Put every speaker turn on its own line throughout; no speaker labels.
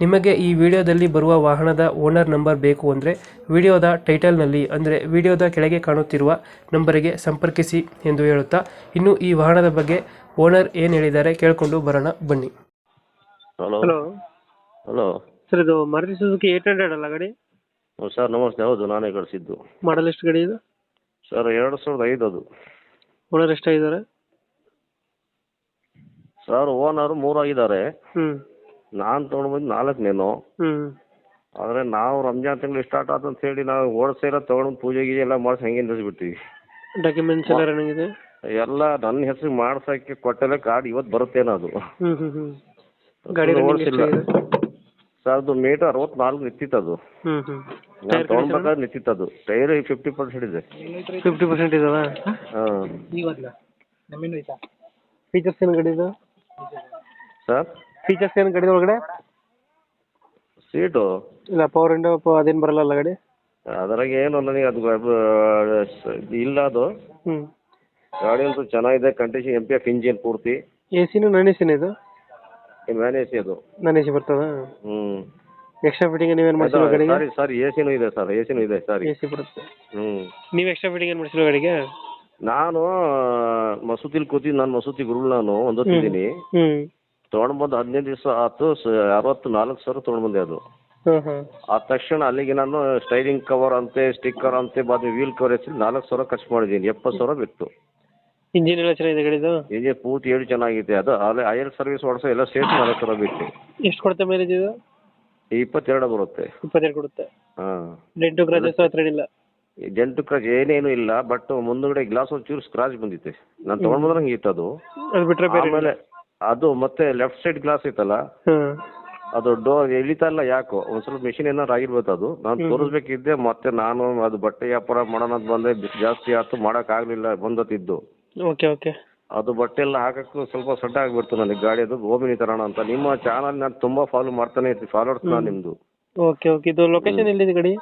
ನಿಮಗೆ ಈ ವಿಡಿಯೋದಲ್ಲಿ ಬರುವ ವಾಹನದ ಓನರ್ ನಂಬರ್ ಬೇಕು ಅಂದರೆ ವಿಡಿಯೋದ ಟೈಟಲ್ನಲ್ಲಿ ಅಂದರೆ ವಿಡಿಯೋದ ಕೆಳಗೆ ಕಾಣುತ್ತಿರುವ ನಂಬರಿಗೆ ಸಂಪರ್ಕಿಸಿ ಎಂದು ಹೇಳುತ್ತಾ ಇನ್ನು ಈ ವಾಹನದ ಬಗ್ಗೆ ಓನರ್ ಏನು ಹೇಳಿದ್ದಾರೆ ಕೇಳಿಕೊಂಡು ಬರೋಣ ಬನ್ನಿ.
ಹಲೋ.
ಹಲೋ.
ಹಲೋ.
ಸರ್ ಇದು ಮಾರುತಿ ಸುಜುಕಿ ಏಟ್ ಹಂಡ್ರೆಡ್ ಅಲ್ಲ ಗಾಡಿ?
ಸರ್ ನಮಸ್ತೆ ಹೌದು ನಾನೇ ಕಳಿಸಿದ್ದು.
ಮಾಡಲ್ ಎಷ್ಟು ಗಾಡಿ ಇದು?
ಸರ್ ಎರಡು ಸಾವಿರದ ಐದು ಅದು.
ಓನರ್ ಎಷ್ಟಾಗಿದ್ದಾರೆ?
ಸರ್ ಓನರ್ ಮೂರು ಆಗಿದ್ದಾರೆ
ಹ್ಞೂ
ನಾನು ತಗೊಂಡ್ಬಂದು ನಾಲ್ಕನೇನು
ಆದ್ರೆ
ಆದರೆ ನಾವು ರಂಜಾನ್ ತಿಂಗಳು ಸ್ಟಾರ್ಟ್ ಆತ ಅಂತ ಹೇಳಿ ನಾವು ಓಡಿಸೆಲ್ಲ ತಗೊಂಡು ಪೂಜೆ ಗೀಜೆ ಎಲ್ಲ ಮಾಡಿಸಿ ಹಂಗೆ ನಿಲ್ಲಿಸ್ಬಿಡ್ತೀವಿ
ಡಾಕ್ಯುಮೆಂಟ್ಸ್ ಎಲ್ಲ ರನ್ನಿಂಗ್ ಇದೆ?
ಎಲ್ಲ ನನ್ನ ಹೆಸರು ಮಾಡ್ಸಕ್ಕೆ ಕೊಟ್ಟಲೆ ಕಾರ್ಡ್ ಇವತ್ತು ಬರುತ್ತೇನೋ ಅದು
ಗಾಡಿ
ಓಡಿಸಿಲ್ಲ ಸರ್ ಅದು ಮೀಟರ್ ಅರವತ್ನಾಲ್ಕು ನಿಂತಿತ್ತು ಅದು. ನಾನು ತೊಗೊಂಡ್ಬೇಕಾದ್ರೆ ನಿಂತಿತ್ತು ಅದು ಟೈರ್ ಫಿಫ್ಟಿ ಪರ್ಸೆಂಟ್ ಇದೆ.
ಫಿಫ್ಟಿ ಪರ್ಸೆಂಟ್ ಇದಾವ?
ಹಾಂ.
ಫೀಚರ್ಸ್ ಏನು ಗಾಡಿ ಇದು?
ಸರ್?
ಫೀಚರ್ಸ್ ಏನು ಗಾಡಿ ಒಳಗಡೆ?
ಸೀಟು
ಇಲ್ಲ ಪವರ್ ವಿಂಡೋ ಅದೇನು ಬರಲ್ಲ ಗಾಡಿ?
ಅದರಾಗ ಏನು ನನಗೆ ಅದು ಅದು ಇಲ್ಲ ಅದು.
ಹ್ಞೂ
ಗಾಡಿ ಅಂತೂ ಚೆನ್ನಾಗಿದೆ condition M P F engine ಪೂರ್ತಿ.
ಎ ಸಿನೂ ನಾನ್ ಎ ಸಿನೂ ಇದು?
ಮ್ಯಾನ್ ಎ ಸಿ ಅದು.
ನನ್ ಎ ಸಿ ಬರ್ತದ?
ಹ್ಮ್.
ಎಕ್ಸ್ಟ್ರಾ ಫಿಟ್ಟಿಂಗ್ ನೀವೇನು ಮಾಡ್ಸಿರೋ ಗಾಡಿಗೆ?
ಸಾರಿ ಸಾರಿ ಎ ಸಿನೂ ಇದೆ ಸರ್ ಎ ಸಿನೂ ಇದೆ ಸಾರಿ
ಎ ಸಿ ಬರುತ್ತೆ.
ಹ್ಮ್.
ನೀವು ಎಕ್ಸ್ಟ್ರಾ ಫಿಟ್ಟಿಂಗ್ ಏನು ಮಾಡ್ಸಿರೋ ಗಾಡಿಗೆ?
ನಾನು ಮಸೂತಿಲಿ ಕೂತಿ ನಾನು ಮಸೂತಿ ಗುರುಳ್ ನಾನು ಒಂದೊತ್ತಿದ್ದೀನಿ
ಹ್ಞೂ
ತೊಗೊಂಡು ಬಂದು ಹದಿನೈದು ದಿವಸ ಆತು ಅರವತ್ತು ನಾಲ್ಕು ಸಾವಿರ ತೊಗೊಂಡು ಬಂದೆ ಅದು.
ಹಾಂ ಹಾಂ
ಆ ತಕ್ಷಣ ಅಲ್ಲಿಗೆ ನಾನು ಸ್ಟೈರಿಂಗ್ ಕವರ್ ಅಂತೆ ಸ್ಟಿಕ್ಕರ್ ಅಂತೆ ಬಾದ್ ವೀಲ್ ಕವರ್ ಹೆಚ್ಚಿ ನಾಲ್ಕು ಸಾವಿರ ಖರ್ಚು ಮಾಡಿದ್ದೀನಿ ಎಪ್ಪತ್ತು ಸಾವಿರ ಬಿತ್ತು.
ಇಂಜಿನ್ ಎಲ್ಲ ಚೆನ್ನಾಗಿದೆ ಗಾಡಿದು?
ಇಂಜಿನ್ ಪೂರ್ತಿ ಏಳು ಚೆನ್ನಾಗಿದೆ ಅದು ಅಲ್ಲಿ ಆಯಲ್ ಸರ್ವಿಸ್ ಹೊಡ್ಸೋ ಎಲ್ಲ ಸೇರ್ಸಿ ನಾಲ್ಕು ಸಾವಿರ ಬಿತ್ತು.
ಎಷ್ಟು ಕೊಡುತ್ತೆ ಮೈಲೇಜ್ ಇದು?
ಇಪ್ಪತ್ತೆರಡು ಬರುತ್ತೆ.
ಇಪ್ಪತ್ತೆರಡು ಕೊಡುತ್ತೆ.
ಹಾಂ.
ಡೆಂಟು ಗ್ರಾಜಸ್ ಹತ್ರ
ಕ್ರಾಚ್ ಏನೇನು ಇಲ್ಲ ಬಟ್ ಮುಂದುಗಡೆ ಗ್ಲಾಸ್ ಒಂಚೂರು ಸ್ಕ್ರಾಚ್ ಬಂದಿತ್ತೆ. ನಾನು ತೊಗೊಂಡು ಬಂದ್ರೆ ಹಂಗೆ ಇತ್ತು ಅದು.
ಅದು ಬಿಟ್ರೆ ಬೇರೆ
ಆಮೇಲೆ ಅದು ಮತ್ತೆ ಲೆಫ್ಟ್ ಸೈಡ್ ಗ್ಲಾಸ್
ಐತಲ್ಲ
ಅದು ಡೋರ್ ಎಳಿತಾ ಇಲ್ಲ ಯಾಕೋ? ಒಂದ್ ಸ್ವಲ್ಪ ಮಿಷಿನ್ ಏನಾರು ಆಗಿರ್ಬೋದು ಅದು. ನಾನು ತೋರಿಸ್ಬೇಕಿದ್ದೆ ಮತ್ತೆ ನಾನು ಅದು ಬಟ್ಟೆ ವ್ಯಾಪಾರ ಮಾಡೋಣ ಅಂತ ಬಂದೆ. ಬಿಸಿ ಜಾಸ್ತಿ ಆಯ್ತು ಆಗ್ಲಿಲ್ಲ ಬಂದತ್ತಿದ್ದು
ಓಕೆ ಓಕೆ.
ಅದು ಬಟ್ಟೆ ಎಲ್ಲ ಹಾಕಕ್ಕೆ ಸ್ವಲ್ಪ ಸಡ್ಡ ಆಗ್ಬಿಡ್ತು ನನಗೆ ಗಾಡಿ ಅದು. ಓಮಿನಿ ತರೋಣ ಅಂತ. ನಿಮ್ಮ ಚಾನಲ್ ನಾನು ತುಂಬಾ ಫಾಲೋ ಮಾಡ್ತಾನೆ ಇರ್ತೀನಿ ಫಾಲೋವರ್ಸ್ ನಾನು ನಿಮ್ದು.
Okay okay. ಇದು ಲೊಕೇಶನ್ ಎಲ್ಲಿದೆ ಗಡಿ?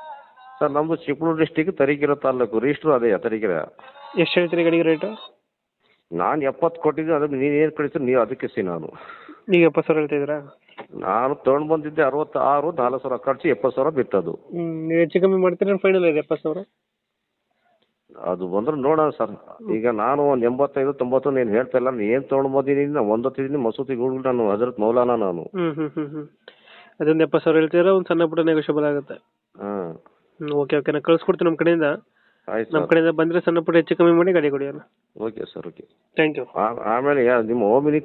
ಸರ್ ನಮ್ದು ಚಿಕ್ಕಮಗಳೂರು ಡಿಸ್ಟಿಕ್ ತರೀಕೆರೆ ತಾಲೂಕು ರಿಜಿಸ್ಟ್ರು ಅದೇ ತರೀಕೆರೆ.
ಎಷ್ಟು ಹೇಳ್ತೀರಿ ಗಾಡಿಗೆ ರೇಟು
ನಾನು ಎಪ್ಪತ್ತು ಕೊಟ್ಟಿದ್ದೆ ಅದಕ್ಕೆ ನೀನು ಏನು ಕಳಿಸಿದ್ರೆ ನೀವು ಅದಕ್ಕೆ ಸಿ ನಾನು.
ಈಗ ಎಪ್ಪತ್ತು ಸಾವಿರ ಹೇಳ್ತಿದ್ದೀರಾ?
ನಾನು ತೊಗೊಂಡು ಬಂದಿದ್ದೆ ಅರವತ್ತಾರು ನಾಲ್ಕು ಸಾವಿರ ಖರ್ಚು ಎಪ್ಪತ್ತು ಸಾವಿರ ಬಿತ್ತದು.
ನೀವು ಹೆಚ್ಚು ಕಮ್ಮಿ ಮಾಡ್ತೀರಾ ಫೈನಲ್ ಇದೆ ಎಪ್ಪತ್ತು ಸಾವಿರ?
ಅದು ಬಂದ್ರೆ ನೋಡೋಣ ಸರ್. ಈಗ ನಾನು ಒಂದು ಎಂಬತ್ತೈದು ತೊಂಬತ್ತು ನೀನು ಹೇಳ್ತಾ ಇಲ್ಲ. ನೀನು ಏನು ತೊಗೊಂಡು ಬಂದಿದ್ದೀನಿ ನಾನು ಒಂದೊತ್ತಿದ್ದೀನಿ ಮಸೂತಿ ಗುಡ್ಗುಡ್ ನಾನು ಹಜರತ್ ಮೌಲಾನ ನಾನು.
ಅದೊಂದು ಎಪ್ಪತ್ತು ಸಾವಿರ ಹೇಳ್ತೀರಾ ಒಂದು ಸಣ್ಣ ಪುಟ್ಟ ನೆಗೋಷಿಯಬಲ್ ಆಗುತ್ತೆ.
ಹಾಂ
ಓಕೆ ಓಕೆ ನಾನು ಕಳ್ಸ್ಕೊಡ್ತೀನಿ ನಮ್ಮ ಕಡೆಯಿಂದ.
ಆಯ್ತು
ನಮ್ಮ
ಸರ್.
ಕಡೆಯಿಂದ ಬಂದ್ರೆ ಸಣ್ಣ ಪುಟ್ಟ ಹೆಚ್ಚು ಕಮ್ಮಿ ಮಾಡಿ ಗಾಡಿ ಕೊಡಿ ಅಣ್ಣ.
Okay sir okay
thank you
ಆಮೇಲೆ ಯಾ- ನಿಮ್ಮ ಓಮಿನಿ